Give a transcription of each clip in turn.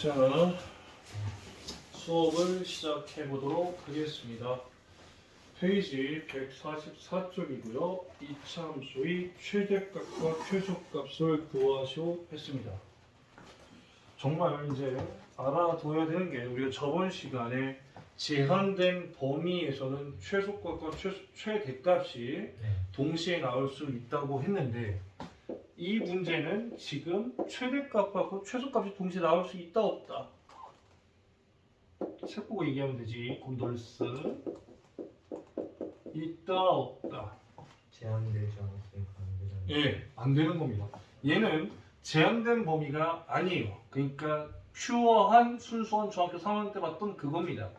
자, 수업을 시작해 보도록 하겠습니다. 페이지 144쪽이고요. 이차함수의 최대값과 최소값을 구하시오 했습니다. 정말 이제 알아둬야 되는 게 우리가 저번 시간에 제한된 범위에서는 최소값과 최, 최대값이 동시에 나올 수 있다고 했는데 이 문제는 지금 최대값과 그 최소값이 동시에 나올 수 있다 없다? 책 보고 얘기하면 되지. 곤돌스. 있다 없다? 제한되지 않았으니까 안 되잖아요. 예, 안 되는 겁니다. 얘는 제한된 범위가 아니에요. 그러니까 퓨어한 순수한 중학교 3학년 때 봤던 그겁니다.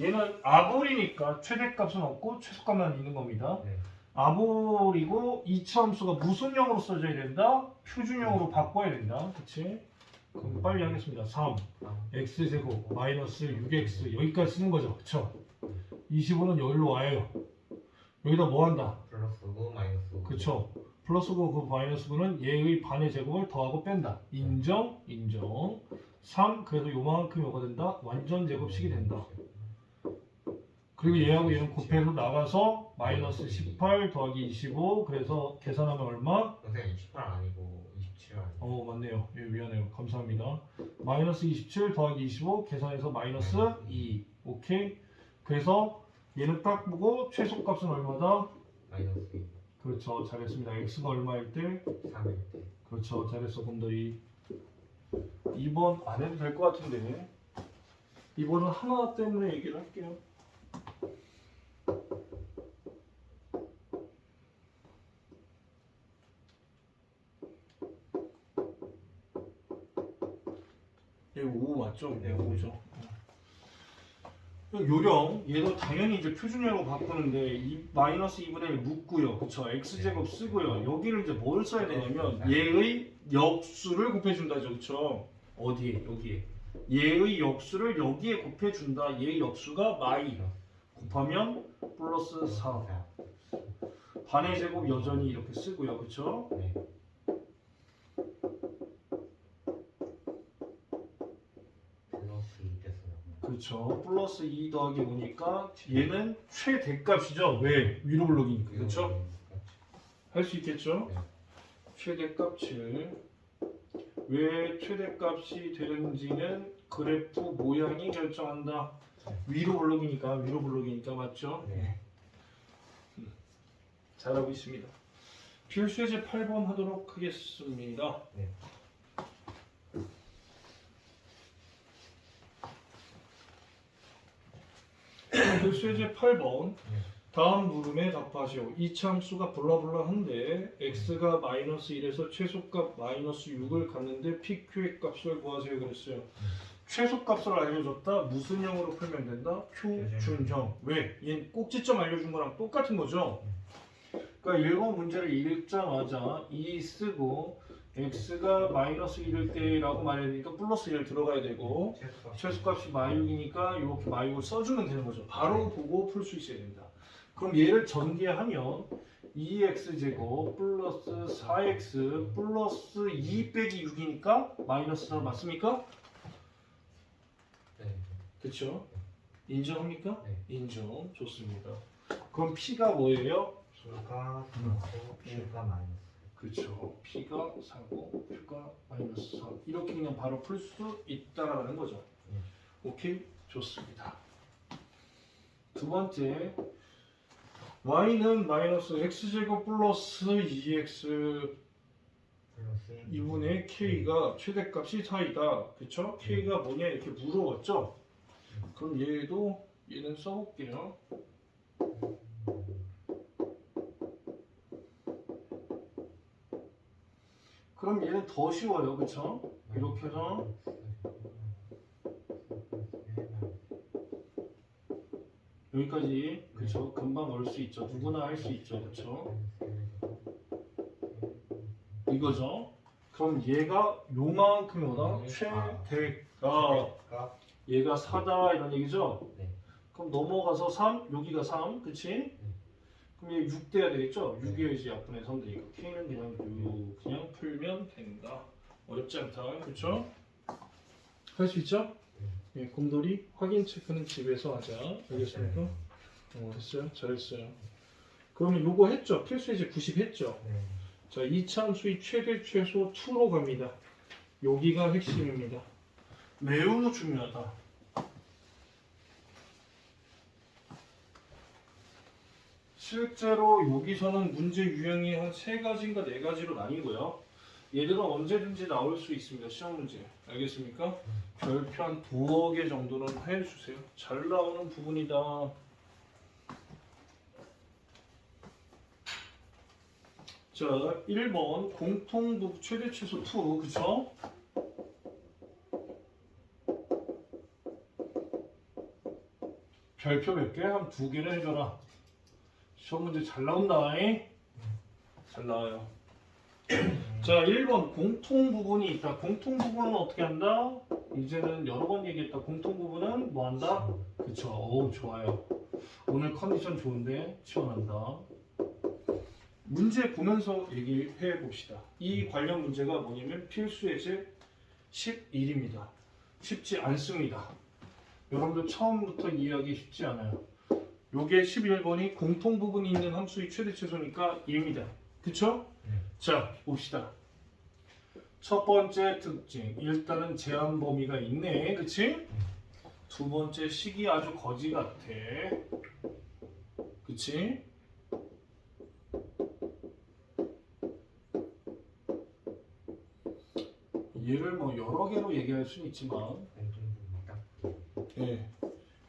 얘는 아볼이니까 최대값은 없고 최소값만 있는 겁니다. 네. 아볼이고 이차함수가 무슨 형으로 써져야 된다? 표준형으로 바꿔야 된다. 그치? 그럼 빨리 하겠습니다. 3, 아, x제곱, 마이너스 6x 여기까지 쓰는 거죠. 그쵸? 25는 여기로 와요. 여기다 뭐 한다? 플러스고 마이너스고. 그쵸? 플러스 9, 그 마이너스 9는 얘의 반의 제곱을 더하고 뺀다. 인정? 인정. 3, 그래서 요만큼 요가 된다. 완전 제곱식이 된다. 그리고 얘하고 얘는 곱해서 나가서 마이너스 18 더하기 25 그래서 계산하면 얼마? 선생님 28 아니고 27 아니고. 어 맞네요. 예, 미안해요. 감사합니다. 마이너스 27 더하기 25 계산해서 마이너스 2 오케이? 그래서 얘는 딱 보고 최소값은 얼마다? 마이너스 2. 그렇죠. 잘했습니다. x가 얼마일 때? 3일 때. 그렇죠. 잘했어 곰돌이. 2번 안 해도 될 것 같은데. 2번은 하나 때문에 얘기를 할게요 이거 5 맞죠? 네, 5죠? 요령 얘도 당연히 이제 표준형으로 바꾸는데 이 마이너스 2분의 1 묻고요. 그쵸? X제곱 쓰고요. 여기를 이제 뭘 써야 되냐면 얘의 역수를 곱해준다죠 그쵸? 어디에? 여기에? 얘의 역수를 여기에 곱해준다. 얘의 역수가 마이 곱하면 플러스 4 반의 제곱 여전히 이렇게 쓰고요 그쵸 네. 플러스 2 됐어요. 그렇죠. 플러스 2 더하기 5니까 얘는 최대값이죠. 왜? 위로 블록이니까. 그렇죠? 할수 있겠죠? 네. 최대값을 왜 최대값이 되는지는 그래프 모양이 결정한다. 네. 위로 블록이니까 위로 블록이니까 맞죠? 네. 잘하고 있습니다. 필수 예제 8번 하도록 하겠습니다. 네. 필수 예제 8번 네. 다음 물음에 답하시오. 이차함수가 블라블라한데 x가 마이너스 1에서 최소값 마이너스 6을 갖는데 PQ의 값을 구하세요 그랬어요. 최소값을 알려줬다. 무슨 형으로 풀면 된다? 표준형. 왜? 얘는 꼭지점 알려준 거랑 똑같은 거죠. 그러니까 1번 문제를 읽자마자 이 쓰고 x가 마이너스 1일 때라고 말해야 되니까 플러스 1 들어가야 되고 최소값. 최소값이 마육이니까 이렇게 마육을 써주면 되는 거죠. 바로 보고 풀 수 있어야 된다. 그럼 얘를 전개하면 2x 제곱 플러스 4x 플러스 2 빼기 6이니까 마이너스 4 맞습니까? 네. 그렇죠? 인정합니까? 네. 인정. 좋습니다. 그럼 p가 뭐예요? Q가 3고 Q가 마이너스. 그렇죠. p가 4고 q가 마이너스 3 이렇게 그냥 바로 풀 수 있다라는 거죠. 네. 오케이 좋습니다. 두 번째 y는 마이너스 x 제곱 플러스 2x 플러스 2분의 k가 최대값이 4이다. 그쵸? k가 뭐냐 이렇게 물어봤죠? 그럼 얘도 얘는 써볼게요. 그럼 얘는 더 쉬워요. 그쵸? 이렇게 해서 여기까지 그쵸? 금방 올 수 있죠. 누구나 할 수 있죠. 그쵸? 이거죠. 그럼 얘가 요만큼이 뭐다? 네. 최대가 값. 얘가 4다 이런 얘기죠? 네. 그럼 넘어가서 3, 여기가 3, 그치? 그럼 얘6 돼야 되겠죠? 네. 6이어야지 약분의 3 되니까 K는 그냥 6 그냥 풀면 된다 어렵지 않다 그쵸? 할 수 있죠? 예, 곰돌이 확인 체크는 집에서 하자. 알겠습니까? 어, 했어요? 잘했어요. 그러면 요거 했죠? 필수예제 90 했죠? 네. 자, 이차함수의 최대 최소 2로 갑니다. 여기가 핵심입니다. 매우 중요하다. 실제로 여기서는 문제 유형이 한 세 가지인가 네 가지로 나뉘고요. 얘들은 언제든지 나올 수 있습니다. 시험 문제. 알겠습니까? 별표 한 두어 개 정도는 해주세요. 잘 나오는 부분이다. 자, 1번 공통부 최대 최소 2, 그쵸? 별표 몇 개? 한 두 개를 해줘라. 시험 문제 잘 나온다. 잉? 잘 나와요. 자, 1번 공통 부분이 있다. 공통 부분은 어떻게 한다? 이제는 여러 번 얘기했다. 공통 부분은 뭐 한다? 그쵸. 어우, 좋아요. 오늘 컨디션 좋은데 시원한다. 문제 보면서 얘기해 봅시다. 이 관련 문제가 뭐냐면 필수 예제 11입니다. 쉽지 않습니다. 여러분들 처음부터 이해하기 쉽지 않아요. 요게 11번이 공통 부분이 있는 함수의 최대 최소니까 2입니다. 그쵸? 네. 자, 봅시다. 첫 번째 특징. 일단은 제한 범위가 있네. 그치? 두 번째 식이 아주 거지 같아. 그치? 얘를 뭐 여러 개로 얘기할 수는 있지만. 예.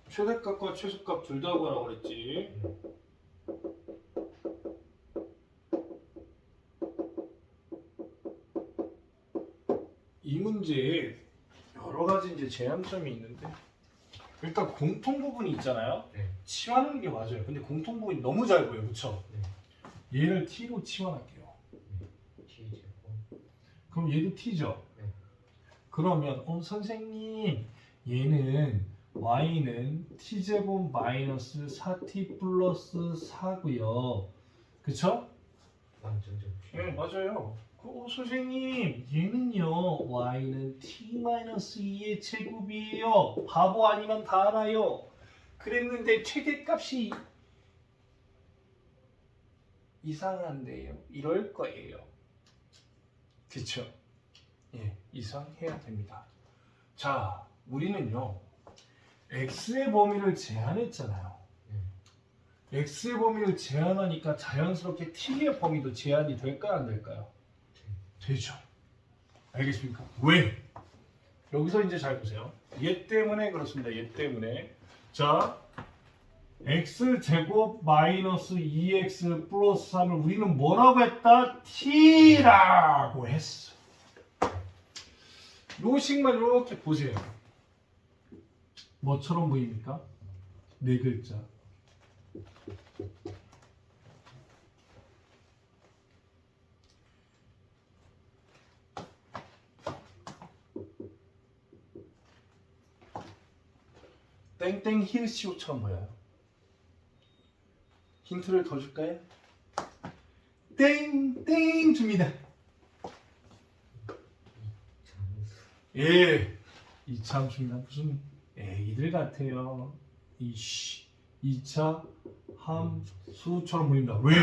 최대값과 최소값 둘 다 구하라고 그랬지. 이 문제에 여러 가지 이제 제한점이 있는데 일단 공통 부분이 있잖아요. 네. 치환하는 게 맞아요. 근데 공통 부분이 너무 잘 보여, 그렇죠? 얘를 t로 치환할게요. T 제곱. 그럼 얘도 t죠. 네. 그러면 어 선생님 얘는 y는 t 제곱 마이너스 4t 플러스 4고요. 그쵸? 완전 제곱. 네 맞아요. 그, 어, 선생님 얘는요 y는 t 마이너스 2의 제곱이에요. 바보 아니면 다 알아요. 그랬는데 최대값이 이상한데요. 이럴 거예요. 그쵸? 예, 이상해야 됩니다. 자, 우리는요, x의 범위를 제한했잖아요. x의 범위를 제한하니까 자연스럽게 t의 범위도 제한이 될까요, 안 될까요? 되죠. 알겠습니까? 왜? 여기서 이제 잘 보세요. 얘 때문에 그렇습니다. 얘 때문에. 자, x 제곱 마이너스 2x 플러스 3을 우리는 뭐라고 했다? t라고 했어. 요 식만 이렇게 보세요. 뭐처럼 보입니까? 네 글자. 땡땡 히읗시오처럼 보여요. 힌트를 더 줄까요? 땡땡 줍니다. 예, 이참수입니다. 무슨 애기들 같아요. 이씨, 2차 함수처럼 보인다. 왜?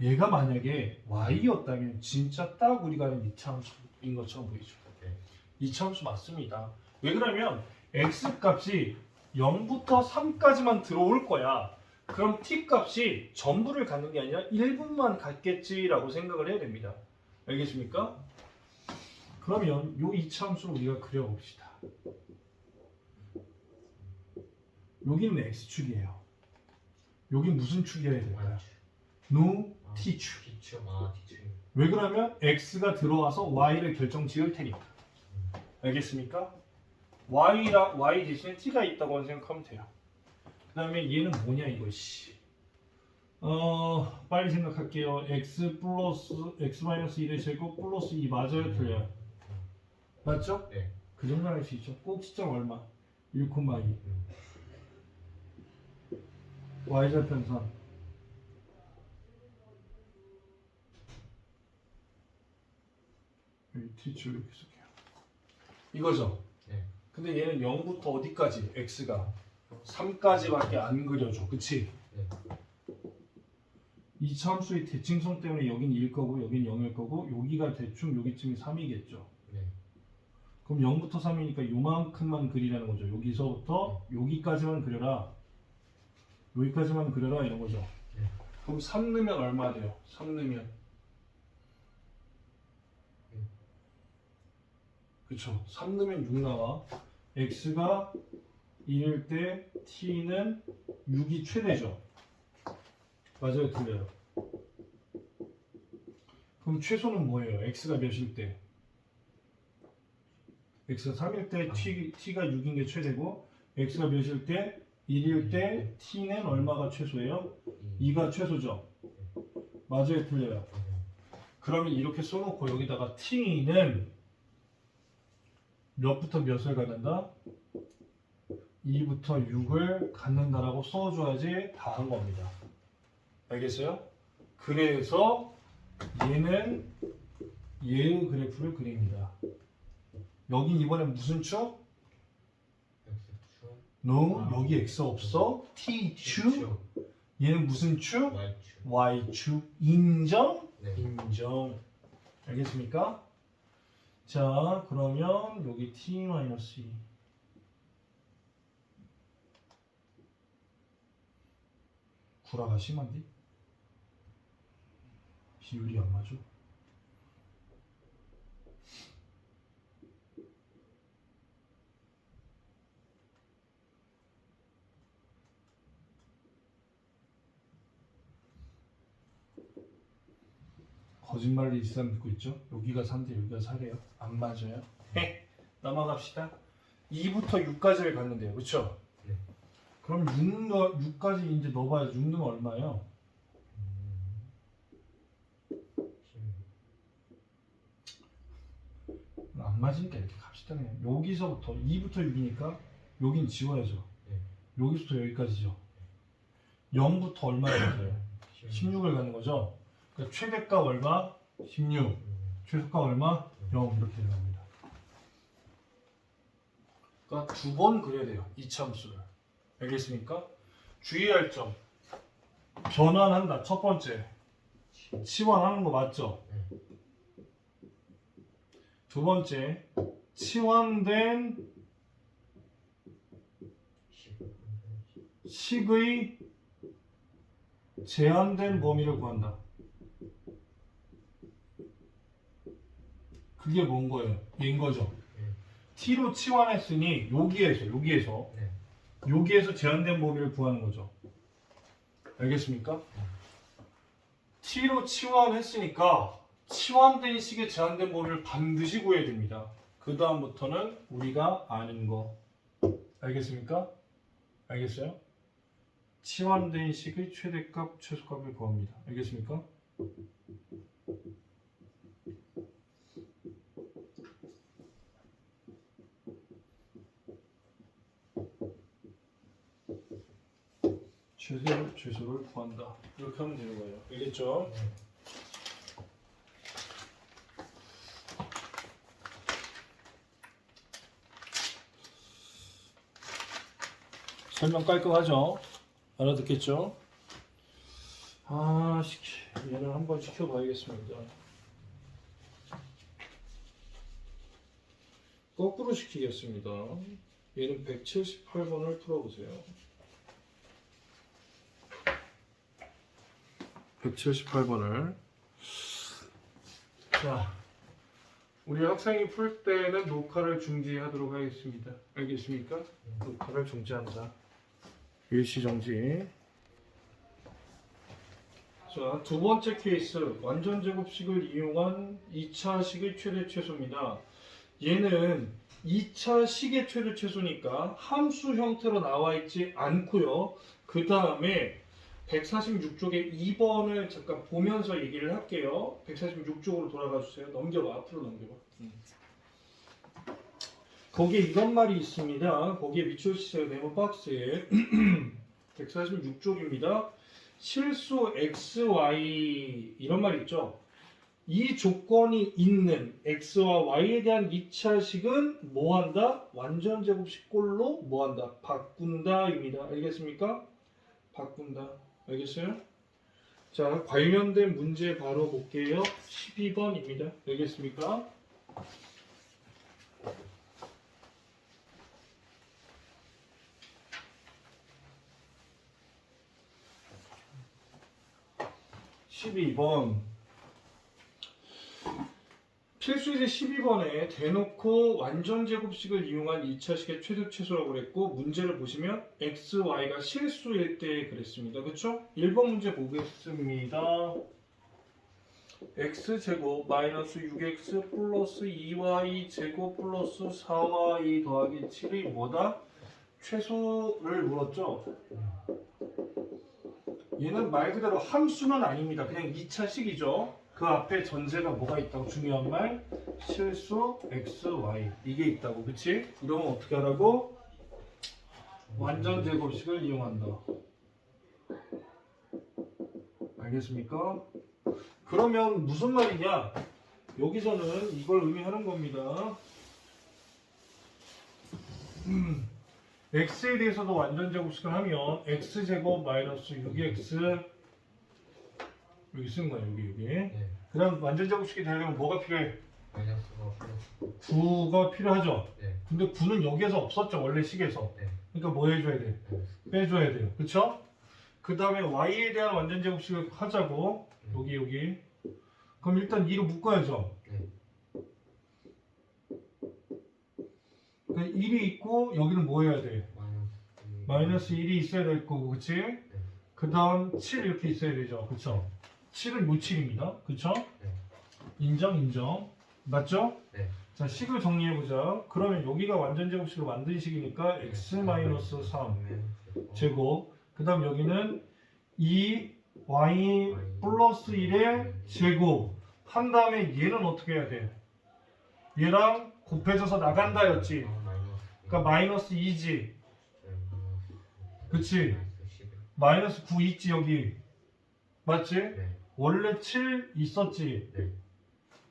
얘가 만약에 y였다면 진짜 딱 우리가 아는 2차 함수인 것처럼 보이죠. 네. 2차 함수 맞습니다. 왜 그러면 x 값이 0부터 3까지만 들어올 거야. 그럼 t 값이 전부를 갖는 게 아니라 1분만 갖겠지라고 생각을 해야 됩니다. 알겠습니까? 그러면 요 이차함수를 우리가 그려봅시다. 여기는 x축이에요. 여기 무슨 축이어야 될까요? 노 아, t축. 왜 그러면 x가 들어와서 y를 결정 지을 테니까. 알겠습니까? y라 y 대신에 t가 있다고 생각하면 돼요. 그 다음에 얘는 뭐냐 이것이. 어 빨리 생각할게요. x 플러스 x 마이너스 1의 제곱 플러스 2 맞아요, 틀려요? 맞죠? 네. 그 정도 할 수 있죠. 꼭 시점 얼마? 1,2. 음. y좌편선. 여기 이렇게 쓸게요. 이거죠. 네. 근데 얘는 0부터 어디까지? x가 3까지밖에 안 그려줘. 그치? 네. 이 참수의 대칭성 때문에 여긴 1 거고 여긴 0일 거고 여기가 대충 여기쯤이 3이겠죠. 네. 그럼 0부터 3이니까 요만큼만 그리라는 거죠. 여기서부터 여기까지만 그려라. 여기까지만 그려라 이런 거죠. 네. 그럼 3 넣으면 얼마 돼요? 3 넣으면 음. 그쵸 3 넣으면 6 나와 x가 1일 때 t는 6이 최대죠 맞아요 틀려요 그럼 최소는 뭐예요? x가 몇일 때 x가 3일 때 t, t가 6인 게 최대고 x가 몇일 때 1일 때 t는 얼마가 최소예요? 2가 최소죠. 맞아요, 틀려요. 그러면 이렇게 써놓고 여기다가 t는 몇부터 몇을 갖는다? 2부터 6을 갖는다라고 써줘야지 다 한 겁니다. 알겠어요? 그래서 얘는 얘의 그래프를 그립니다. 여긴 이번에 무슨 축? No, 아. 여기 x 없어. t 축. 얘는 무슨 축? Y축. y축 인정? 네. 인정. 알겠습니까? 자, 그러면 여기 t-2 구라가 심한데? 비율이 안 맞아? 거짓말을 이 사람 듣고 있죠? 여기가 3대 여기가 4래요. 안 맞아요. 헤, 넘어갑시다. 2부터 6까지를 갔는데요. 그렇죠? 네. 그럼 6, 넣, 6까지 이제 넣어봐요. 6 넣으면 얼마예요? 음. 안 맞으니까 이렇게 갑시다 그냥. 여기서부터 2부터 6이니까 여긴 지워야죠. 네. 여기서부터 여기까지죠. 0부터 얼마를 가져요? 16을 가는 거죠. 최대값 얼마? 16. 음. 최소값 얼마? 0 이렇게 들어갑니다. 그러니까 두 번 그려야 돼요. 이 참수를. 알겠습니까? 주의할 점. 변환한다. 첫 번째. 치환하는 거 맞죠? 네. 두 번째. 치환된 15. 식의 제한된 범위를 구한다. 그게 뭔 거예요? 얘인 거죠. 네. t로 치환했으니 여기에서 여기에서 네. 여기에서 제한된 범위를 구하는 거죠. 알겠습니까? t로 치환했으니까 치환된 식의 제한된 범위를 반드시 구해야 됩니다. 그 다음부터는 우리가 아는 거. 알겠습니까? 알겠어요? 치환된 식의 최대값, 최소값을 구합니다. 알겠습니까? 최소, 최소를 구한다. 이렇게 하면 되는 거예요. 알겠죠? 네. 설명 깔끔하죠? 알아듣겠죠? 아, 시키, 얘를 한번 시켜봐야겠습니다. 거꾸로 시키겠습니다. 얘는 178번을 풀어보세요. 178번을. 자, 우리 학생이 풀 때는 녹화를 중지하도록 하겠습니다. 알겠습니까? 녹화를 중지한다. 일시 정지. 자, 두 번째 케이스 완전 제곱식을 이용한 2차 식의 최대 최소입니다. 얘는 2차 식의 최대 최소니까 함수 형태로 나와 있지 않고요. 그 다음에 146쪽에 2번을 잠깐 보면서 얘기를 할게요. 146쪽으로 돌아가 주세요. 넘겨봐. 앞으로 넘겨봐. 음. 거기에 이런 말이 있습니다. 거기에 미쳐주세요. 네모 박스에 146쪽입니다. 실수 x, y 이런 말 있죠. 이 조건이 있는 x와 y에 대한 2차식은 뭐한다? 완전 제곱식 꼴로 뭐한다? 바꾼다입니다. 알겠습니까? 바꾼다. 알겠어요? 자, 관련된 문제 바로 볼게요. 12번입니다. 알겠습니까? 십이 번 필수제 12번에 대놓고 완전 제곱식을 이용한 2차식의 최소 최소라고 그랬고 문제를 보시면 x, y가 실수일 때 그랬습니다. 그렇죠? 1번 문제 보겠습니다. x 제곱 마이너스 6x 플러스 2y 제곱 플러스 4y 더하기 7이 뭐다? 최소를 물었죠. 얘는 말 그대로 함수는 아닙니다. 그냥 2차식이죠. 그 앞에 전제가 뭐가 있다고 중요한 말 실수 x, y 이게 있다고 그치? 이러면 어떻게 하라고? 완전 제곱식을 이용한다. 알겠습니까? 그러면 무슨 말이냐? 여기서는 이걸 의미하는 겁니다. 음, x에 대해서도 완전 제곱식을 하면 x 제곱 마이너스 6x 여기 쓰는 거야 여기 여기. 네. 그다음 완전 제곱식이 되려면 뭐가 필요해? 마이너스가 플러스 9가 필요하죠. 네. 근데 9는 여기에서 없었죠 원래 식에서. 네. 그러니까 뭐 해줘야 돼? 마이너스 빼줘야 돼요. 그쵸? 그 다음에 y에 대한 완전 제곱식을 하자고 여기 여기. 그럼 일단 2로 묶어야죠. 네. 그러니까 1이 있고 여기는 뭐 해야 돼? 마이너스 마이너스 1이 있어야 될 거고, 그치? 그 다음 7 이렇게 있어야 되죠. 그쵸? 7은 요7입니다. 그쵸? 네. 인정, 인정. 맞죠? 네. 자, 식을 정리해보자. 그러면 여기가 완전 제곱식을 만든 식이니까 x-3 제곱. 그 다음 여기는 2y 플러스 1의 제곱. 한 다음에 얘는 어떻게 해야 돼? 얘랑 곱해져서 나간다였지. 그러니까 마이너스 2지. 그치? 마이너스 9 있지 여기. 맞지? 네. 원래 7 있었지. 네.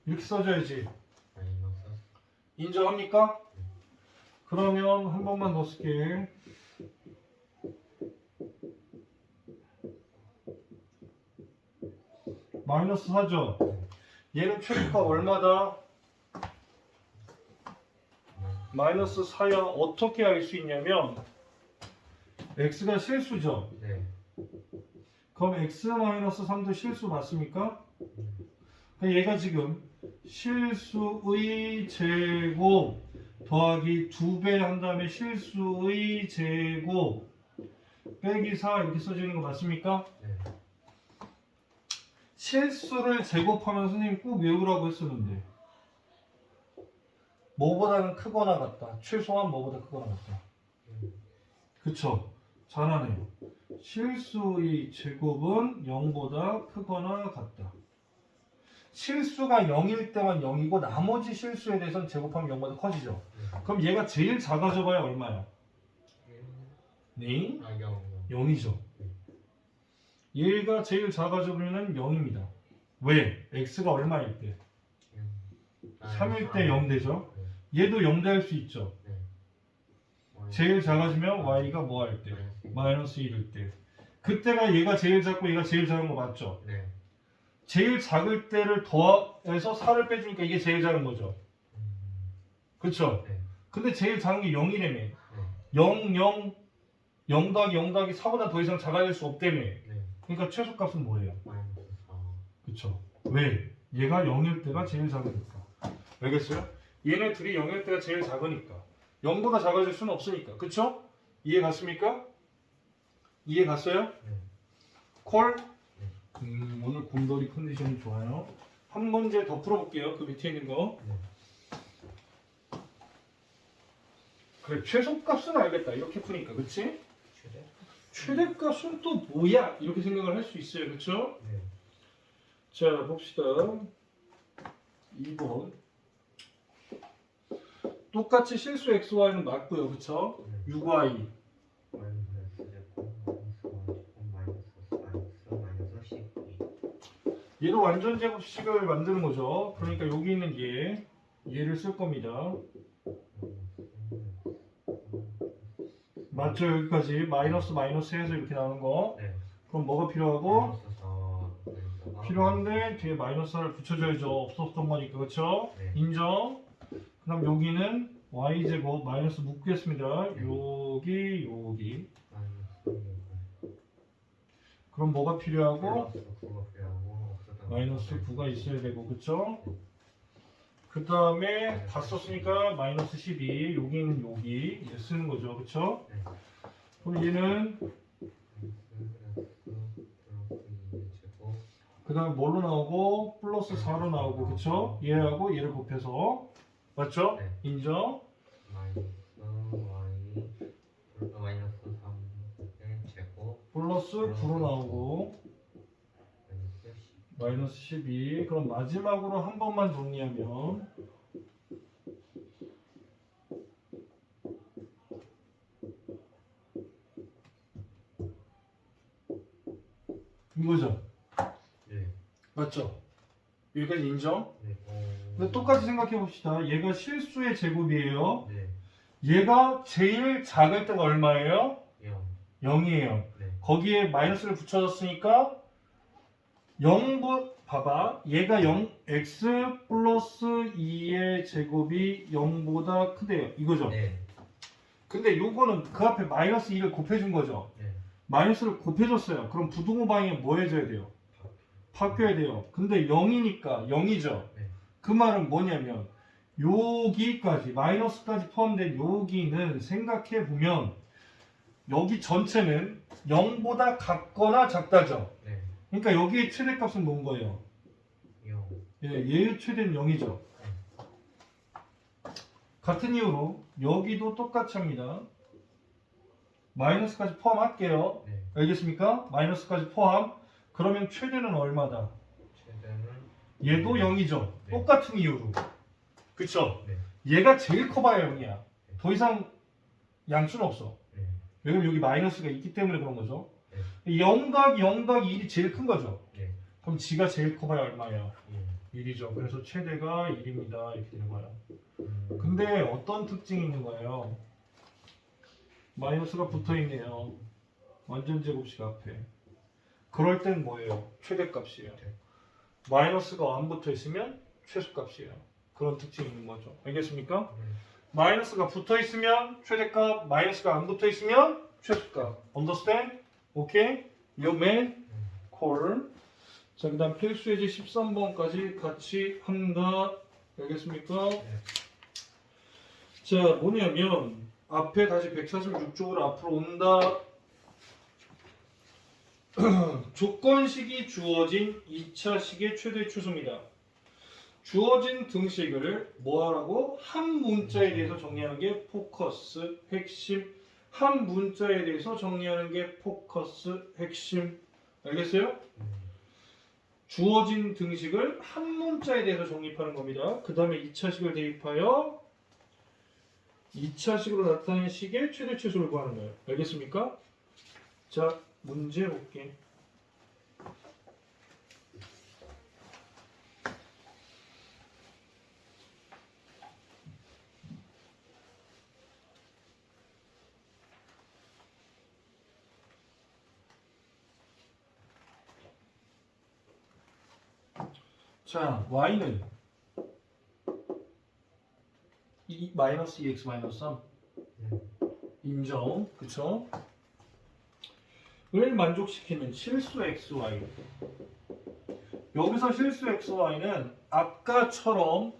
이렇게 써줘야지. 마이너스 인정합니까? 그러면 한 번만 더 쓸게. 마이너스 4죠? 얘는 최소가 얼마다? 마이너스 4야. 어떻게 알 수 있냐면 x가 실수죠? 네. 그럼 x 마이너스 3도 실수 맞습니까? 얘가 지금 실수의 제곱 더하기 2배 한 다음에 실수의 제곱 빼기 4 이렇게 써지는 거 맞습니까? 네. 실수를 제곱하면 선생님 꼭 외우라고 했었는데 뭐보다는 크거나 같다 최소한 뭐보다 크거나 같다 그쵸 잘하네요 실수의 제곱은 0보다 크거나 같다. 실수가 0일 때만 0이고 나머지 실수에 대해서는 제곱하면 0보다 커지죠. 그럼 얘가 제일 작아져봐야 얼마야? 네? 아, 0, 0이죠. 얘가 제일 작아져버리면 0입니다. 왜? x가 얼마일 때? 3일 때 0 되죠? 얘도 0 될 수 있죠 제일 작아지면 y가 뭐 할 때? 마이너스 1일 때 그때가 얘가 제일 작고 얘가 제일 작은 거 맞죠? 네. 제일 작을 때를 더해서 4를 빼주니까 이게 제일 작은 거죠 그쵸? 네. 근데 제일 작은 게 0이라며 네. 0, 0, 0 더하기 0 더하기 4보다 더 이상 작아질 수 없다며 네. 그러니까 최소값은 뭐예요? 마이너스 4. 그쵸 왜? 얘가 0일 때가 제일 작으니까 알겠어요? 얘네 둘이 0일 때가 제일 작으니까 0보다 작아질 수는 없으니까 그쵸? 이해 갔습니까? 이해 갔어요? 네. 콜? 음, 오늘 곰돌이 컨디션이 좋아요 한 문제 더 풀어볼게요 그 밑에 있는 거 네. 그래 최소값은 알겠다 이렇게 푸니까 그치? 최대? 최대값은 또 뭐야? 이렇게 생각을 할 수 있어요 그쵸? 네. 자 봅시다 2번 똑같이 실수 xy는 맞고요 그쵸? 네. 6y 마이너스 제곱 마이너스 1 제곱 마이너스 마이너스 마이너스 12. 얘도 완전 제곱식을 만드는 거죠. 그러니까 여기 있는 얘, 얘를 쓸 겁니다. 맞죠? 여기까지 마이너스 마이너스 해서 이렇게 나오는 거. 네. 그럼 뭐가 필요하고? 마이너스 4 여기다가 필요한데 뒤에 마이너스 하나를 붙여줘야죠. 없었던 거니까 그렇죠? 네. 인정. 그럼 여기는 y 제곱 마이너스 묶겠습니다. 여기 여기. 마이너스 6 그럼 뭐가 필요하고? 플러스 9가 필요하고 없었던 마이너스 9가 있어야 되고 그쵸? 그 다음에 다 썼으니까 마이너스 12 여기는 여기 이제 쓰는 거죠 그쵸? 네. 그럼 얘는 그 다음에 뭘로 나오고 플러스 4로 나오고 그쵸? 얘하고 얘를 곱해서 맞죠? 네. 인정? 마이너스 y 플- 마이너스 3의 제곱 플러스 9로 나오고 마이너스 10 마이너스 12 그럼 마지막으로 한 번만 정리하면 이거죠 네. 맞죠 여기까지 인정 네. 근데 똑같이 생각해 봅시다. 얘가 실수의 제곱이에요. 네. 얘가 제일 작을 때가 얼마예요? 0 0이에요. 네. 거기에 마이너스를 붙여줬으니까 0보 봐봐. 얘가 0 x 플러스 2의 제곱이 0보다 크대요. 이거죠? 네. 근데 요거는 그 앞에 마이너스 2를 곱해준 거죠? 네. 마이너스를 곱해줬어요. 그럼 부등호 방향에 뭐 해줘야 돼요? 바뀌어야 돼요. 근데 0이니까 0이죠? 네. 그 말은 뭐냐면 여기까지 마이너스까지 포함된 여기는 생각해 보면 여기 전체는 0보다 같거나 작다죠 네. 그러니까 여기의 최대 값은 뭔 거예요? 0 예, 얘의 최대는 0이죠. 같은 이유로 여기도 똑같이 합니다. 마이너스까지 포함할게요. 네. 알겠습니까? 마이너스까지 포함. 그러면 최대는 얼마다? 얘도 0이죠. 네. 똑같은 이유로. 그쵸? 네. 얘가 제일 커봐야 0이야. 더 이상 양수는 없어. 네. 왜냐면 여기 마이너스가 있기 때문에 그런 거죠. 네. 0각 0각 1이 제일 큰 거죠. 네. 그럼 지가 제일 커봐야 얼마예요? 1 1이죠. 그래서 최대가 1입니다. 이렇게 되는 거예요. 음. 근데 어떤 특징이 있는 거예요? 마이너스가 붙어 있네요. 완전 제곱식 앞에. 그럴 땐 뭐예요? 최대값이에요. 네. 마이너스가 안 붙어 있으면 최소값이에요. 그런 특징이 있는 거죠. 알겠습니까? 네. 마이너스가 붙어 있으면 최대값, 마이너스가 안 붙어 있으면 최소값. Understand? 오케이? Man? 콜. 자, 그 다음 필수 예제 13번까지 같이 한다. 알겠습니까? 네. 자, 뭐냐면 앞에 다시 146쪽으로 앞으로 온다. 조건식이 주어진 2차식의 최대 추수입니다. 주어진 등식을 뭐하라고? 한 문자에 대해서 정리하는 게 포커스, 핵심. 한 문자에 대해서 정리하는 게 포커스, 핵심. 알겠어요? 네. 주어진 등식을 한 문자에 대해서 정립하는 겁니다. 그 다음에 2차식을 대입하여 2차식으로 나타낸 식의 최대 최소를 구하는 거예요. 알겠습니까? 자, 문제 볼게. 자, y는 이 마이너스 2x 마이너스 3 네. 인정, 그쵸? 을 만족시키는 실수 xy 여기서 실수 xy는 아까처럼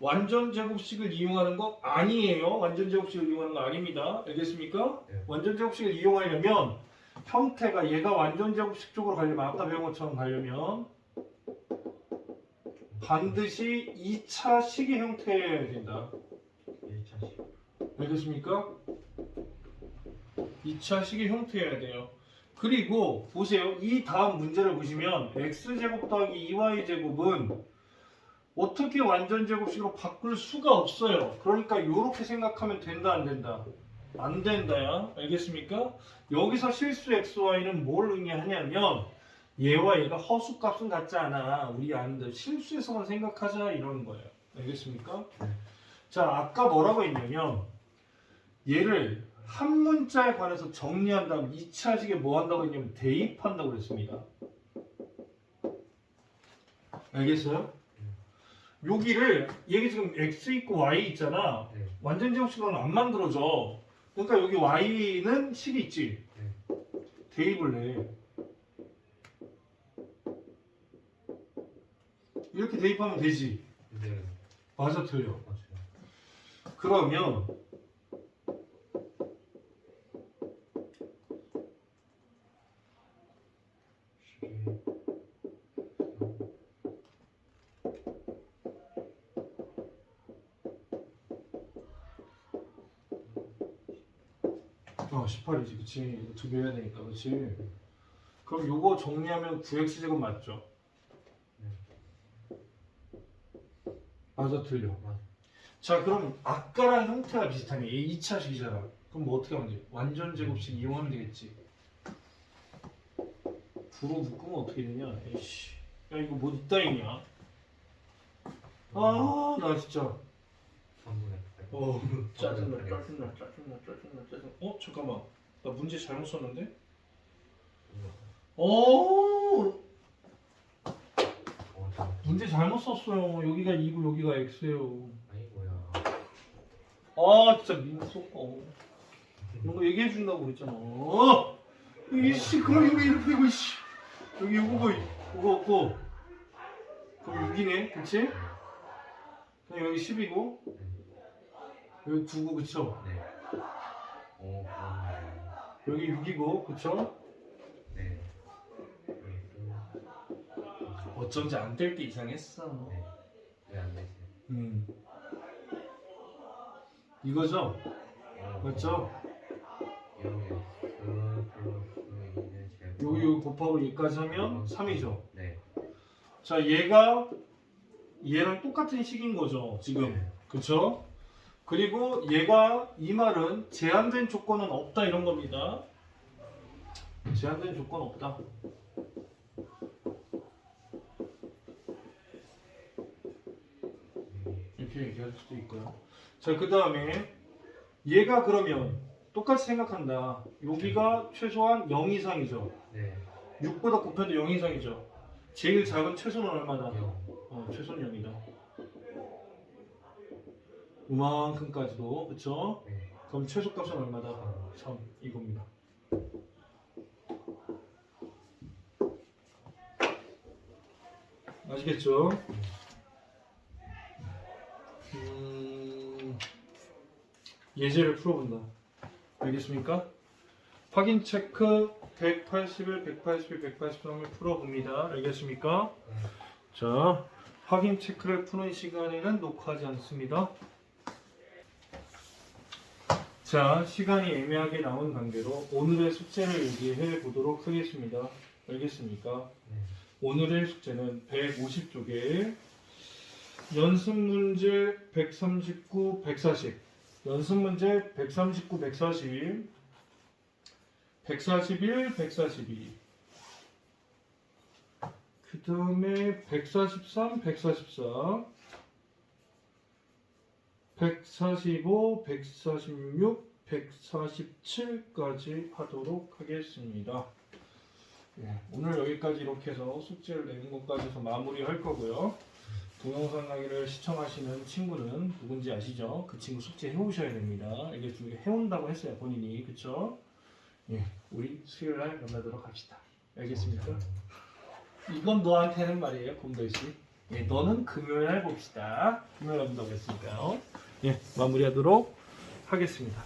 완전 제곱식을 이용하는 거 아니에요. 완전 제곱식을 이용하는 거 아닙니다. 알겠습니까? 네. 완전 제곱식을 이용하려면 형태가 얘가 완전 제곱식 쪽으로 가려면 아까 배운 것처럼 가려면 반드시 2차 식의 형태여야 된다. 1차식 알겠습니까? 2차 식의 형태여야 돼요. 그리고 보세요. 이 다음 문제를 보시면 x제곱 더하기 2y제곱은 어떻게 완전 제곱식으로 바꿀 수가 없어요. 그러니까 이렇게 생각하면 된다 안 된다? 안 된다야. 알겠습니까? 여기서 실수 xy는 뭘 의미하냐면 얘와 얘가 허수값은 같지 않아. 우리 아는데 실수에서만 생각하자 이러는 거예요. 알겠습니까? 네. 자, 아까 뭐라고 했냐면 얘를 한 문자에 관해서 정리한 다음 2차식에 뭐 한다고 했냐면 대입한다고 그랬습니다. 알겠어요? 여기를 얘기 지금 x 있고 y 있잖아. 네. 완전 제곱식으로는 안 만들어져. 그러니까 여기 y는 식이 있지. 대입을 해. 이렇게 대입하면 되지. 네. 맞아 틀려. 맞아요. 그러면 어 18이지, 그치? 이거 두개 해야 되니까, 그치? 그럼 요거 정리하면 9x 제곱 맞죠? 맞아 틀려. 자 그럼 아까랑 형태가 비슷하네. 얘 2차식이잖아. 그럼 뭐 어떻게 하면 돼? 완전 제곱식 이용하면 되겠지. 부로 묶으면 어떻게 되냐? 에이씨. 야 이거 뭐 이따위냐? 아, 나 진짜. 팔. 어, 짜증나, 짜증나, 짜증나, 짜증나, 짜증나. 어, 잠깐만. 나 문제 잘못 썼는데? 어, 어, 참. 문제 잘못 썼어요. 여기가 2고 여기가 x예요. 아이고야. 아, 진짜 민수. 어. 이런 거 얘기해 준다고 그랬잖아. 어! 이씨, 그럼 여기 이렇게 이거 씨. 여기 요거 이거 없고. 그럼 6이네, 그치? 그럼 여기 10이고 여기 9고 그쵸? 네. 오, 그러네. 여기 6이고 그쵸? 네. 네. 어쩐지 안 될 때 이상했어. 네. 왜안 되지? 음. 이거죠? 어, 맞죠? 여기 그 플러스 여기 여기 곱하고 얘까지 하면 3이죠. 네. 자, 얘가 얘랑 똑같은 식인 거죠. 지금. 네. 그쵸? 그리고 얘가 이 말은 제한된 조건은 없다 이런 겁니다. 제한된 조건 없다. 이렇게 얘기할 수도 있고요. 자, 그 다음에 얘가 그러면 똑같이 생각한다. 여기가 최소한 0 이상이죠. 네. 6보다 곱해도 0 이상이죠. 제일 작은 최소는 얼마다? 영. 어, 최소는 0이다. 이만큼까지도 그쵸? 네. 그럼 최소값은 얼마다? 3 이겁니다. 아시겠죠? 음, 예제를 풀어본다. 알겠습니까? 확인 체크 181, 181, 183을 풀어봅니다. 알겠습니까? 자, 확인 체크를 푸는 시간에는 녹화하지 않습니다. 자, 시간이 애매하게 나온 관계로 오늘의 숙제를 얘기해 보도록 하겠습니다. 알겠습니까? 네. 오늘의 숙제는 150쪽에 연습 문제 139, 140, 연습 문제 139, 140, 141, 142, 그 다음에 143, 144, 145, 146, 147까지 하도록 하겠습니다. 예, 오늘 여기까지 이렇게 해서 숙제를 내는 것까지 해서 마무리할 거고요. 동영상 강의를 시청하시는 친구는 누군지 아시죠? 그 친구 숙제 해오셔야 됩니다. 이게 좀 해온다고 했어요 본인이 그쵸? 예, 우리 수요일 날 만나도록 합시다. 알겠습니까? 이건 너한테는 말이에요, 곰돌 씨. 예, 너는 금요일 날 봅시다. 금요일 날 본다고 했으니까요. 예, 마무리하도록 하겠습니다.